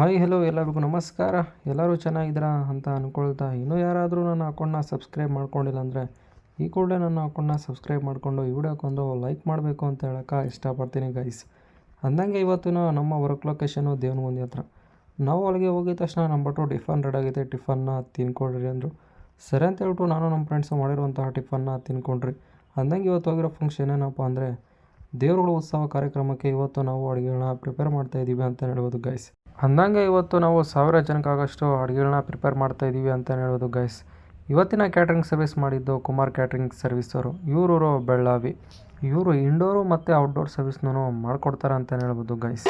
Hi hello ಎಲ್ಲರಿಗೂ ನಮಸ್ಕಾರ. ಎಲ್ಲರೂ ಚೆನ್ನಾಗಿದ್ದೀರಾ ಅಂತ ಅಂದ್ಕೊಳ್ತಾ ಇನ್ನೂ ಯಾರಾದರೂ ನನ್ನ ಅಕೌಂಟ್ನ ಸಬ್ಸ್ಕ್ರೈಬ್ ಮಾಡ್ಕೊಂಡಿಲ್ಲ ಅಂದರೆ ಈ ಕೂಡಲೇ ನನ್ನ ಅಕೌಂಟ್ನ ಸಬ್ಸ್ಕ್ರೈಬ್ ಮಾಡಿಕೊಂಡು ಈ ವಿಡಿಯೋಕ್ಕೊಂದು ಲೈಕ್ ಮಾಡಬೇಕು ಅಂತ ಹೇಳೋಕ್ಕೆ ಇಷ್ಟಪಡ್ತೀನಿ ಗೈಸ್ ಅಂದಂಗೆ ಇವತ್ತಿನ ನಮ್ಮ ವರ್ಕ್ ಲೊಕೇಶನು ದೇವನಗುಂದಿ ಹತ್ರ. ನಾವು ಅಲ್ಲಿಗೆ ಹೋಗಿದ ತಕ್ಷಣ ನಮ್ಮ ಬಟ್ಟು ಟಿಫನ್ ರೆಡಿ ಆಗಿದೆ ಟಿಫನ್ನ ತಿನ್ಕೊಳ್ರಿ ಅಂದರು. ಸರಿ ಅಂತ ಹೇಳ್ಬಿಟ್ಟು ನಾನು ನಮ್ಮ ಫ್ರೆಂಡ್ಸು ಮಾಡಿರುವಂತಹ ಟಿಫನ್ನ ತಿನ್ಕೊಂಡ್ರಿ. ಅಂದಂಗೆ ಇವತ್ತು ಹೋಗಿರೋ ಫಂಕ್ಷನ್ ಏನಪ್ಪ ಅಂದರೆ ದೇವರುಗಳ ಉತ್ಸವ ಕಾರ್ಯಕ್ರಮಕ್ಕೆ ಇವತ್ತು ನಾವು ಅಡುಗೆಗಳನ್ನ ಪ್ರಿಪೇರ್ ಮಾಡ್ತಾ ಇದ್ದೀವಿ ಅಂತ ಹೇಳ್ಬೋದು ಗೈಸ್ ಅಂದಂಗೆ ಇವತ್ತು ನಾವು ಸಾವಿರ ಜನಕ್ಕಾಗಷ್ಟು ಅಡುಗೆಗಳನ್ನ ಪ್ರಿಪೇರ್ ಮಾಡ್ತಾ ಇದ್ದೀವಿ ಅಂತ ಹೇಳೋದು ಗೈಸ್ ಇವತ್ತಿನ ಕ್ಯಾಟ್ರಿಂಗ್ ಸರ್ವಿಸ್ ಮಾಡಿದ್ದು ಕುಮಾರ್ ಕ್ಯಾಟ್ರಿಂಗ್ ಸರ್ವಿಸ್ ಅವರು. ಇವರು ಬೆಳ್ಳಾವಿ. ಇವರು ಇಂಡೋರು ಮತ್ತು ಔಟ್ಡೋರ್ ಸರ್ವಿಸ್ನೂ ಮಾಡಿಕೊಡ್ತಾರೆ ಅಂತ ಹೇಳ್ಬೋದು ಗೈಸ್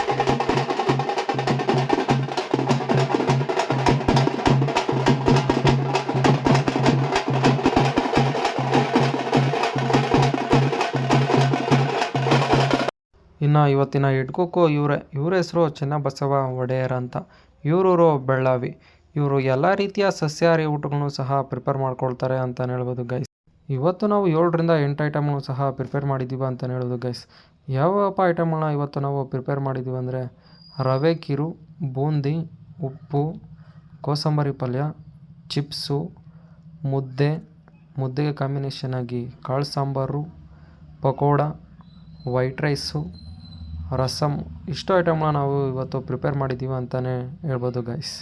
ಇನ್ನು ಇವತ್ತಿನ ಹೆಡ್ ಕುಕ್ಕು ಇವರೇ. ಇವ್ರ ಹೆಸರು ಚೆನ್ನಬಸವ ಒಡೆಯರ್ ಅಂತ. ಇವರೂರು ಬೆಳ್ಳಾವಿ. ಇವರು ಎಲ್ಲ ರೀತಿಯ ಸಸ್ಯಾಹಾರಿ ಊಟಗಳನ್ನು ಸಹ ಪ್ರಿಪೇರ್ ಮಾಡ್ಕೊಳ್ತಾರೆ ಅಂತ ಹೇಳ್ಬೋದು ಗೈಸ್ ಇವತ್ತು ನಾವು ಏಳರಿಂದ ಎಂಟು ಐಟಮ್ಗಳು ಸಹ ಪ್ರಿಪೇರ್ ಮಾಡಿದ್ದೀವಿ ಅಂತ ಹೇಳ್ಬೋದು ಗೈಸ್ ಯಾವಪ್ಪ ಐಟಮ್ಗಳನ್ನ ಇವತ್ತು ನಾವು ಪ್ರಿಪೇರ್ ಮಾಡಿದ್ದೀವಿ ಅಂದರೆ ರವೆ ಕಿರು, ಬೂಂದಿ, ಉಪ್ಪು, ಕೋಸಂಬರಿ ಪಲ್ಯ, ಚಿಪ್ಸು, ಮುದ್ದೆ, ಮುದ್ದೆಗೆ ಕಾಂಬಿನೇಷನ್ ಆಗಿ ಕಾಳು ಸಾಂಬಾರು, ಪಕೋಡ ವೈಟ್ ರೈಸು ರಸಮ್ ಇಷ್ಟು ಐಟಮ್ನ ನಾವು ಇವತ್ತು ಪ್ರಿಪೇರ್ ಮಾಡಿದ್ದೀವಿ ಅಂತಲೇ ಹೇಳ್ಬೋದು ಗೈಸ್